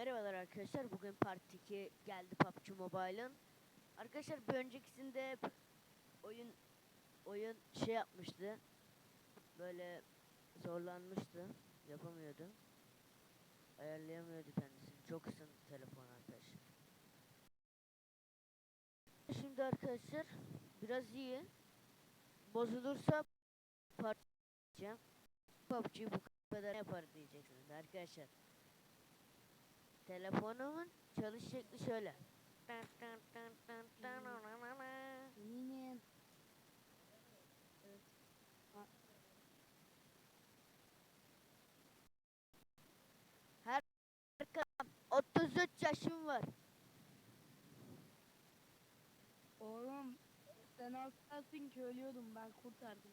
Merhabalar arkadaşlar. Bugün Part 2 geldi PUBG Mobile'ın. Arkadaşlar bir öncekisinde oyun oyun şey yapmıştı. Böyle zorlanmıştı. Yapamıyordu. Ayarlayamıyordu kendisini. Çok ısındı telefon arkadaşlar. Şimdi arkadaşlar biraz iyi. Bozulursa part diyeceğim. PUBG bu kadar yapar diyeceksiniz arkadaşlar. Telefonumun çalış şekli şöyle. Eminim. 33 yaşım var. Oğlum sen hastasın ki ölüyordum ben kurtardım.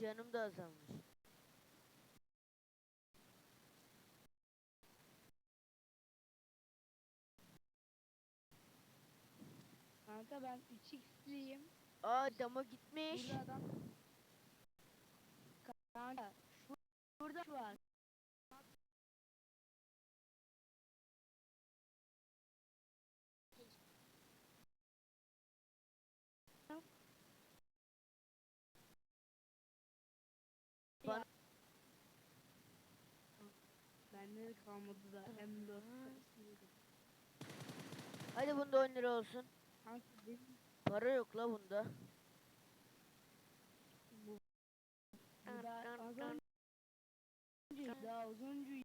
Canım da azalmış. Kanka ben 3x'liyim. Aa dama gitmiş. Burada adam. Kanka şu, şurada şu var. Bana- Bende de kalmadı da M4 Hadi bunda 10 lira olsun. Kanka benim Para yok la bunda. bu bu da az önce daha az önce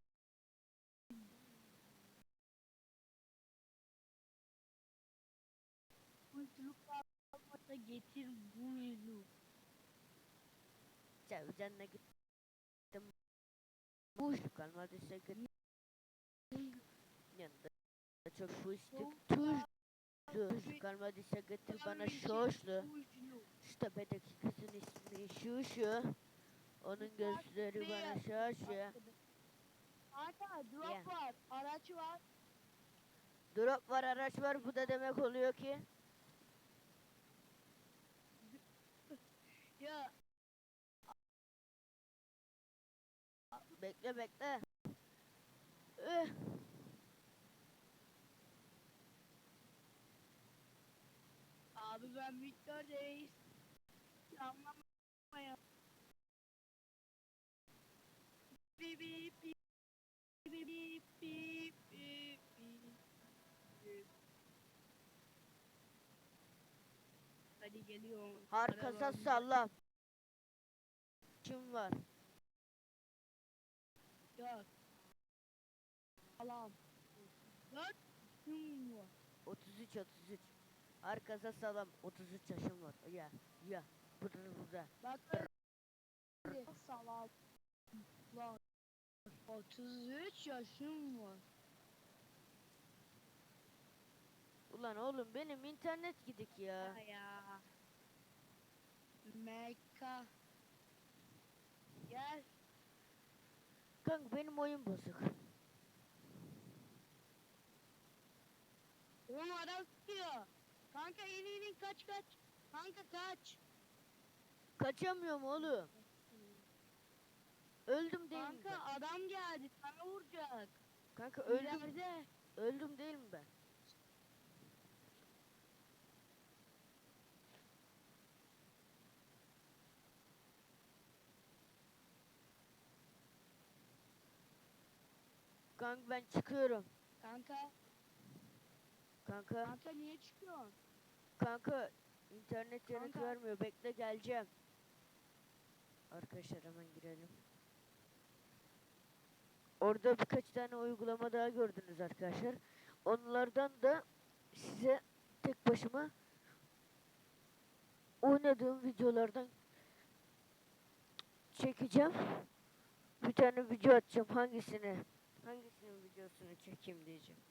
Mutlulukla getir bu yüzü. Çavcanla gittim. Buş kalmadıysa gittim. Yanında çok fıstık tuzlu. Kalmadıysa getir bana şoşlu. Şu tepedeki kızın ismi şu şu. Onun gözleri bana şaşı. Kanka drop Yeah. var, araç var. Drop var araç var bu da demek oluyor ki. Ya Bekle bekle. Üh. Abi ben Victor Reis. Anlamaya. Bip bip bip bip bip bip bip bip. Hadi geliyorum. Arkasa salla. Kim var? Dört. Alam. Dört. Kim var? 33 33. Arkasa salam 33 yaşım var. Ya ya. Burada burada. Bak. Salam. Lan. 33 yaşım var. Ulan oğlum benim internet gidik ya. Ya. Meka. Gel. Kanka benim oyun bozuk. Oğlum adam. Kanka in in in kaç kaç. Kanka kaç. Kaçamıyorum oğlum. Öldüm değil mi Kanka adam geldi sana vuracak. Kanka öldüm. İleride. Öldüm değil mi ben? Kanka ben çıkıyorum. Kanka. Kanka, Kanka niye çıkıyorsun? Kanka internet yanıt Kanka. vermiyor. Bekle geleceğim. Arkadaşlar hemen girelim. Orada birkaç tane uygulama daha gördünüz arkadaşlar. Onlardan da size tek başıma oynadığım videolardan çekeceğim. Bir tane video atacağım. Hangisini? Hangisinin videosunu çekeyim diyeceğim.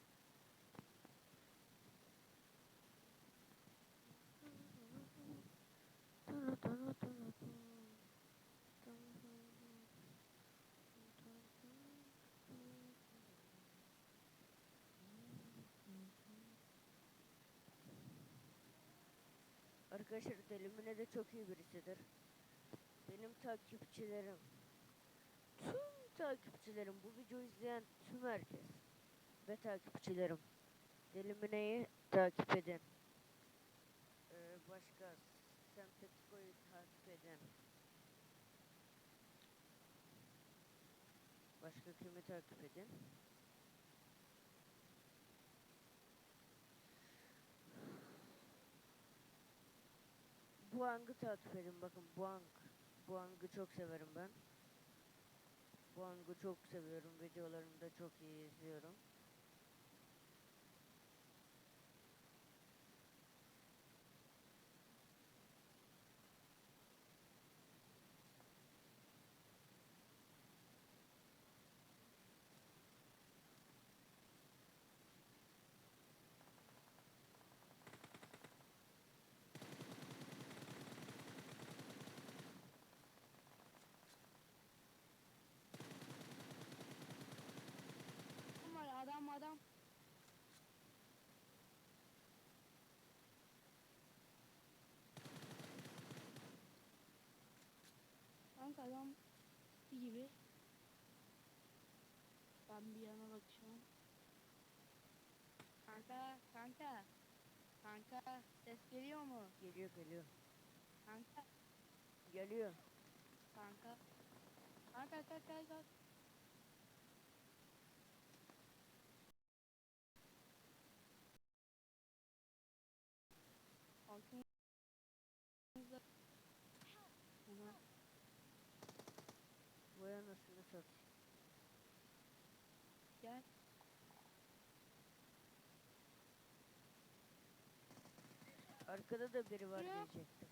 Arkadaşlar Delimine de çok iyi birisidir. Benim takipçilerim tüm takipçilerim, bu videoyu izleyen tüm herkes ve takipçilerim. Delimine'yi takip edin. Ee, başka Sempetiko'yu takip edin. Başka kimi takip edin? Buang'ı takip edin bakın Buang. Buang'ı çok severim ben. Buang'ı çok seviyorum. Videolarını da çok iyi izliyorum. Kanka adam gibi. Ben bir yana bakacağım. Kanka, kanka. Kanka, ses geliyor mu? Geliyor geliyor. Kanka, Geliyor. kanka. Kanka, kanka, kanka. Altımızda. Satayım. Gel. Arkada da biri var diyecektim.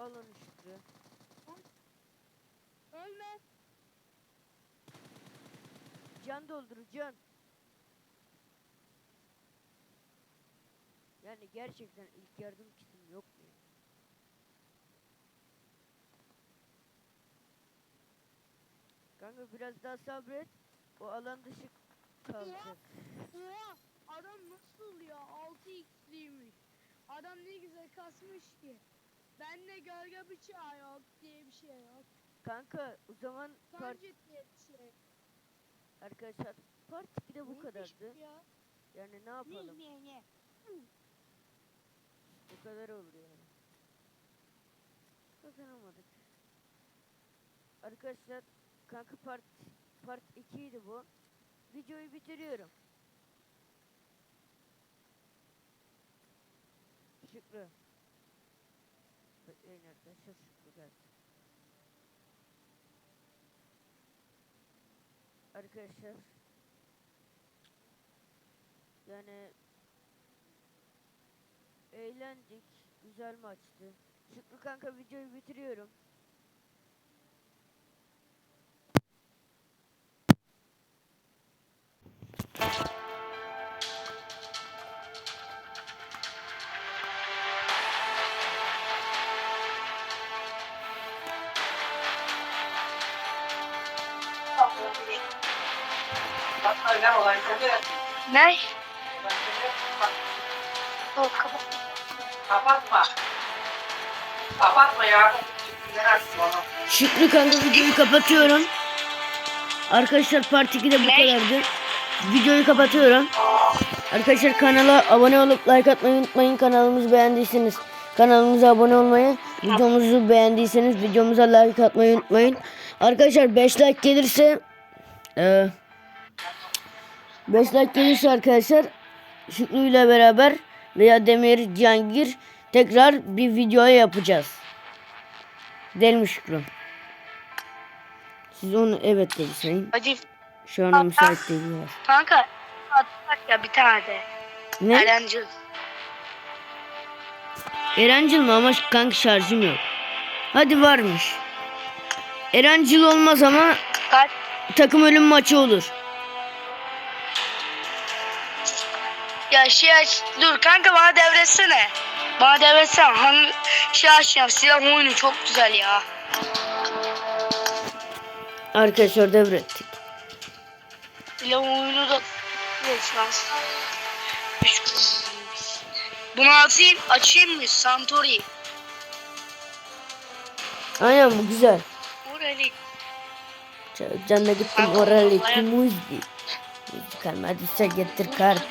Al onu Şükrü. Ölme. Can doldur can. Yani gerçekten ilk yardım kitim yok mu? ya? Kanka biraz daha sabret. O alan dışı kalacak. Oha! Adam nasıl ya? 6x'liymiş. Adam ne güzel kasmış ki. Bende gölge bıçağı yok diye bir şey yok. Kanka o zaman part diye bir şey. arkadaşlar part 2'de bu Neymiş kadardı. Ya. Yani ne yapalım? Ne ne ne? Bu kadar olur yani. Kazanamadık. Arkadaşlar kanka part part 2 idi bu. Videoyu bitiriyorum. Şükrü. Bekleyin arkadaşlar Şükrü geldi. Arkadaşlar yani Eğlendik. Güzel maçtı. Şükrü kanka videoyu bitiriyorum. Ne? Yok kapat. Kapatma. Kapatma ya. Şükrü kanka videoyu kapatıyorum. Arkadaşlar part 2'de bu kadardı. Videoyu kapatıyorum. Arkadaşlar kanala abone olup like atmayı unutmayın. Kanalımızı beğendiyseniz kanalımıza abone olmayı, videomuzu beğendiyseniz videomuza like atmayı unutmayın. Arkadaşlar 5 like gelirse eee 5 like gelirse arkadaşlar Şükrü ile beraber veya Demir Cihangir tekrar bir video yapacağız. Değil mi Şükrü? Siz onu evet dedi sayın. Hadi Şu an müsait değil biraz. kanka atsak ya bir tane de. Ne? Eğlenceli. Erencil mi ama kanka şarjım yok. Hadi varmış. Erencil olmaz ama Kaç? takım ölüm maçı olur. Ya şey aç. Dur kanka bana devretsene. Bana devretsene. Hani şey açacağım. Silah oyunu çok güzel ya. Arkadaşlar devrettik. Silah oyunu da resmez. Bunu atayım. Açayım mı? Santori. Aynen bu güzel. Oralik. Canına gittim Kanka, orali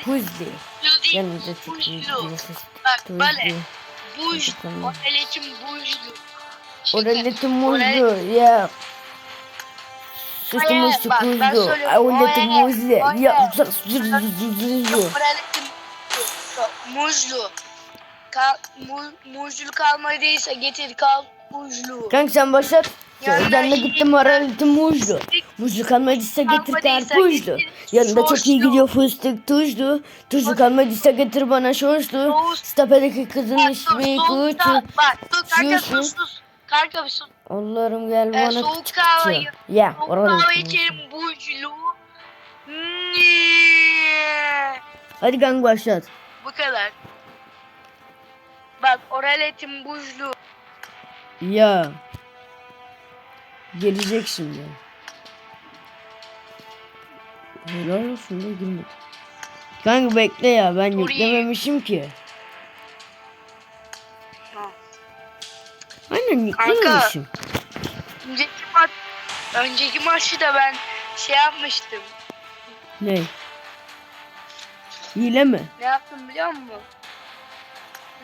muzli. Müzik kalmadıysa getir Buzlu. bir fıstık Bak bale. tuzlu. Buj. Tamam. Oraletim. Şimdi, Oraletim orale- ya. Sütü Hayır, muzlu bak, ben kuzlu. söylüyorum. Oraletim hayır. Ya zır. Oraletim muzlu. Kal, mu, muzlu kalmadıysa getir kal muzlu. Kanka sen başlat. Yanına gittim oraletim muzlu. Muzlu kalmadıysa getir karpuzlu. getir Yanında çok iyi gidiyor fıstık tuzlu. Tuzlu kalmadıysa getir bana şoşlu. Sos. Stepedeki kızın ismi Kutu. Bak dur kanka Şuşu. sus sus. Kanka bir sus. Allah'ım gel Ee, bana soğuk küçük kahveyi- küçük. Ya Soğuk kahve içerim. Nee. Hadi kanka başlat. Bu kadar. Bak oraletim buzlu. Ya. Gelecek şimdi. Helal olsun da girmedi. Kanka bekle ya ben yüklememişim ki. Aynen yüklememişim. Önceki maç, önceki maçı da ben şey yapmıştım. Ne? Hile mi? Ne yaptım biliyor musun?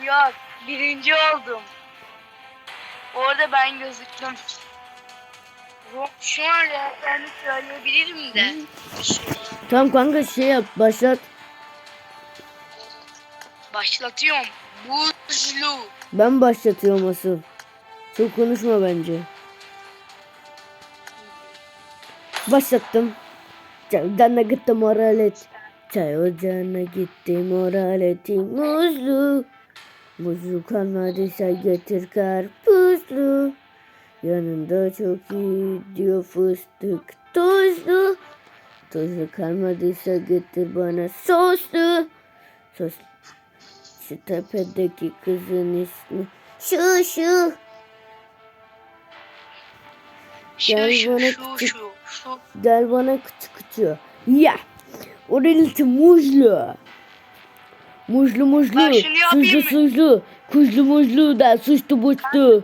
Yok birinci oldum. Orada ben gözüktüm. Şu an renklerini söyleyebilirim de. Tamam kanka şey yap başlat. Başlatıyorum. Buzlu. Ben başlatıyorum asıl. Çok konuşma bence. Başlattım. Çaydan'a gittim oralet. Çay ocağına gittim oraletim muzlu. Muzlu kalmadıysa getir karpuzlu. Yanında çok iyi diyor fıstık tuzlu. Tuzlu kalmadıysa getir bana soslu. Sos. Şu tepedeki kızın ismi şu şu. Gel şu bana şu küçük- şu şu. Gel bana küçük küçük. Ya. Oraliti muzlu. Muzlu muzlu. Mı? suzlu. Kuzlu muzlu da suçlu buçlu.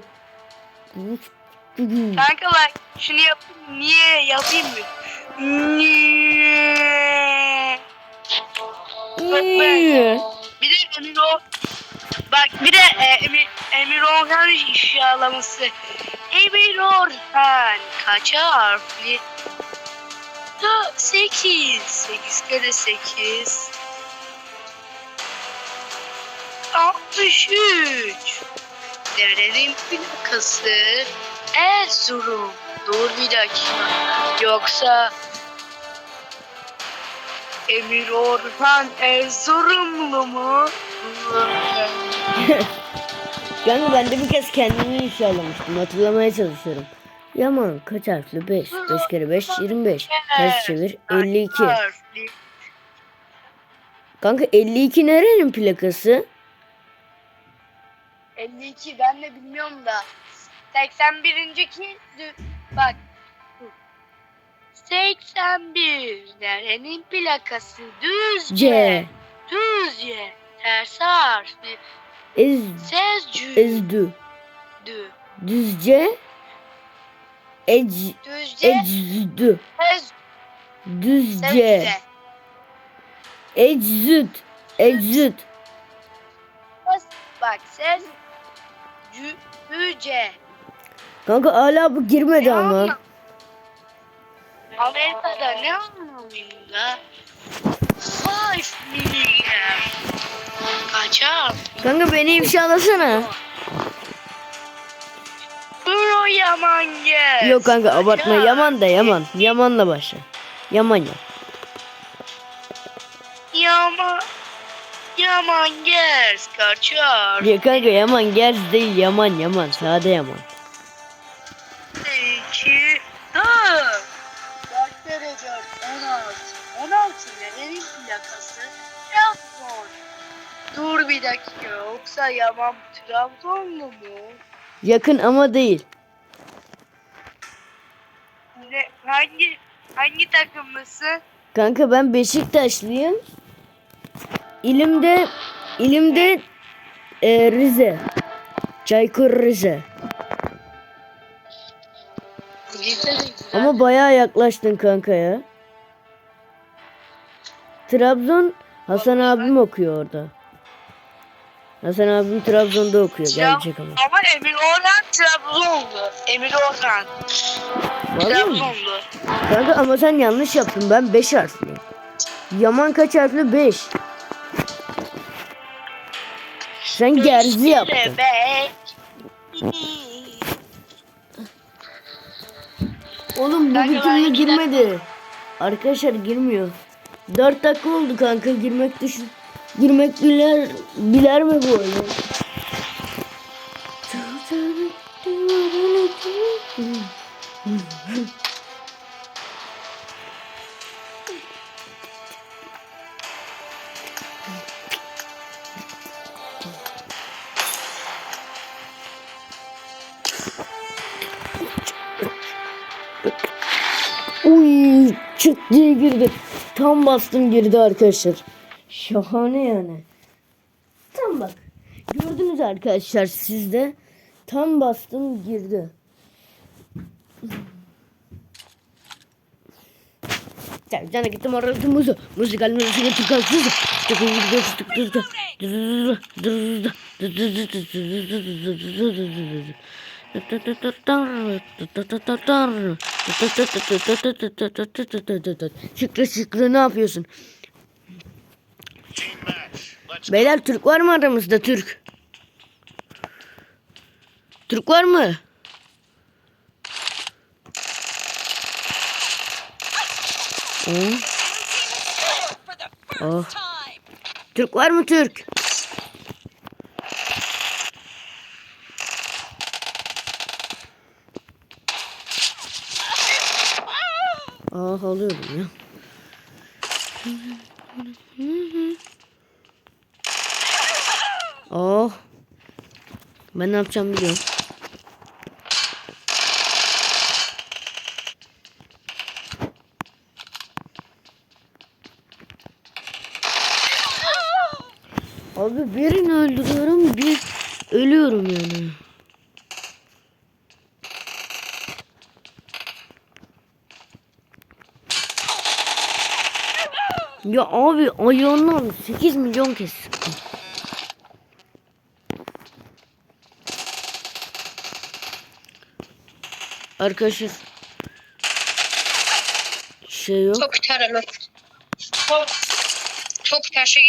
Kanka bak şunu yapayım. Niye yapayım mı? Niye? Bak ben. Bir de Emir o Bak bir de e, Emir, Emir Orhan ifşalaması. Emir Orhan kaç harfli? Ha, 8. 8 kere 8. 63. Nerenin plakası? Erzurum. Dur bir dakika. Yoksa Emir Orhan Erzurumlu mu? Kanka ben de bir kez kendimi ifşalamıştım. Hatırlamaya çalışıyorum. Yaman kaç harfli? 5. 5 kere 5 25. Ters çevir 52. Harfli. Kanka 52 nerenin plakası? 52 ben de bilmiyorum da. 81. ki bak. 81 nerenin plakası düzce C. düzce ters harfli Ez, sezcü ezdü. dü Düzce. Ec, düzce eczüdü. sez Düzce. Eczüt. Eczüt. bak sez cü düce Kanka hala bu girmedi ama. Amerika'da ne anlamında? Five million. Kaçar? Kanka beni ifşalasana. Bro Yaman gel. Yok kanka abartma. Yaman da Yaman. Yaman'la başla. Yaman ya. Yaman. Yaman gel. Kaçar. Ya kanka Yaman gerz değil Yaman Yaman. Sade Yaman. İki. Dört. Dört kere dört. On altı. On altı nerenin plakası? Trabzon. Dur bir dakika. Yoksa Yaman Trabzonlu mu? Yakın ama değil. Ne, hangi hangi takımlısın? Kanka ben Beşiktaşlıyım. İlimde ilimde e, Rize. Çaykur Rize. Ama bayağı yaklaştın kanka ya. Trabzon Hasan abim okuyor orada. Hasan abim Trabzon'da okuyor. Gelecek ama. Ama Emir Orhan Trabzonlu. Emir Orhan? Trabzonlu. Kanka ama sen yanlış yaptın. Ben 5 harfli. Yaman kaç harfli? 5. Sen gerzi yaptın. Oğlum bu bir türlü girmedi. Arkadaşlar girmiyor. 4 dakika oldu kanka girmek düşün. Girmek biler biler mi bu oyunu? Girdi. Tam bastım girdi arkadaşlar. Şahane yani. Tam bak. Gördünüz arkadaşlar sizde. Tam bastım girdi. Sana gittim orada muzu. Müzikal müzik tıkarsız. Şükrü Şükrü ne yapıyorsun? Beyler Türk var mı aramızda Türk? Türk var mı? Oh. Oh. Türk var mı Türk? Ah ya. Oh. Ben ne yapacağım biliyorum. Abi birini öldürüyorum bir ölüyorum yani. Ya abi ayağından 8 milyon kez sıktım. Arkadaşlar şey yok. Çok taralı. Çok, çok. Yo.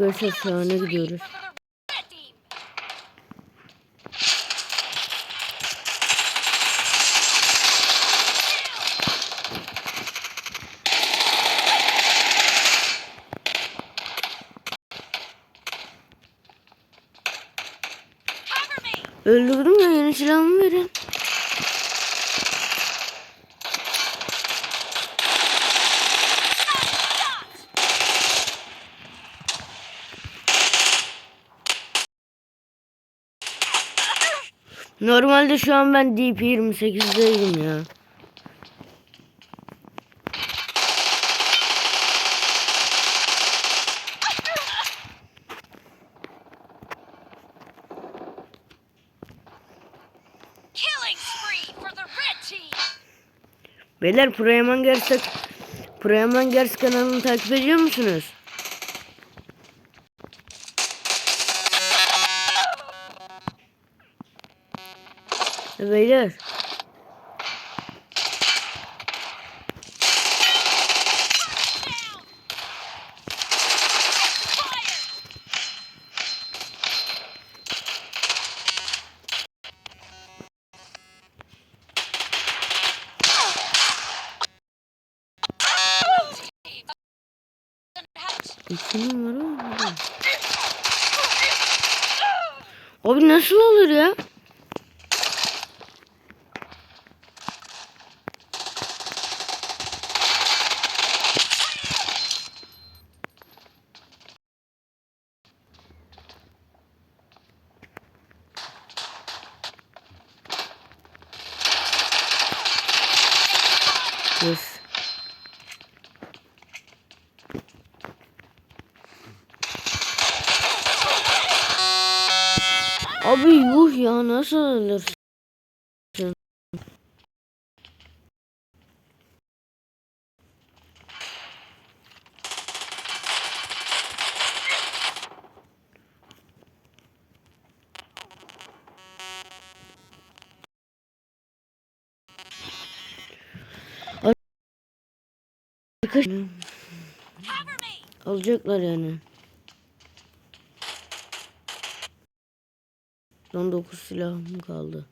Arkadaşlar şahane gidiyoruz. Öldürdüm ya yeni silahımı verin. Normalde şu an ben DP 28'deydim ya. Beyler Proyaman Gers Proyaman Gers kanalını takip ediyor musunuz? Beyler. İki numara mı? Abi nasıl olur ya? Yes. Abi yuh ya nasıl alırsın? Me! alacaklar yani. Son 9 silahım kaldı.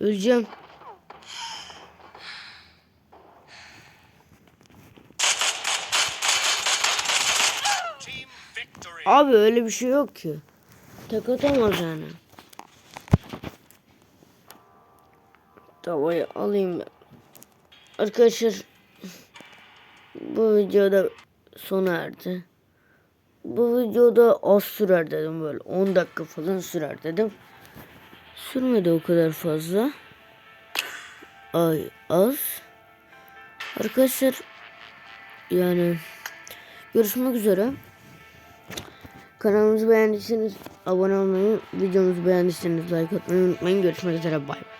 Öleceğim. Abi öyle bir şey yok ki. Tek atamaz yani. Tavayı alayım ben. Arkadaşlar bu videoda sona erdi. Bu videoda az sürer dedim böyle 10 dakika falan sürer dedim. Sürmedi o kadar fazla. Ay az. Arkadaşlar yani görüşmek üzere. Kanalımızı beğendiyseniz abone olmayı, videomuzu beğendiyseniz like atmayı unutmayın. Görüşmek üzere. Bay bay.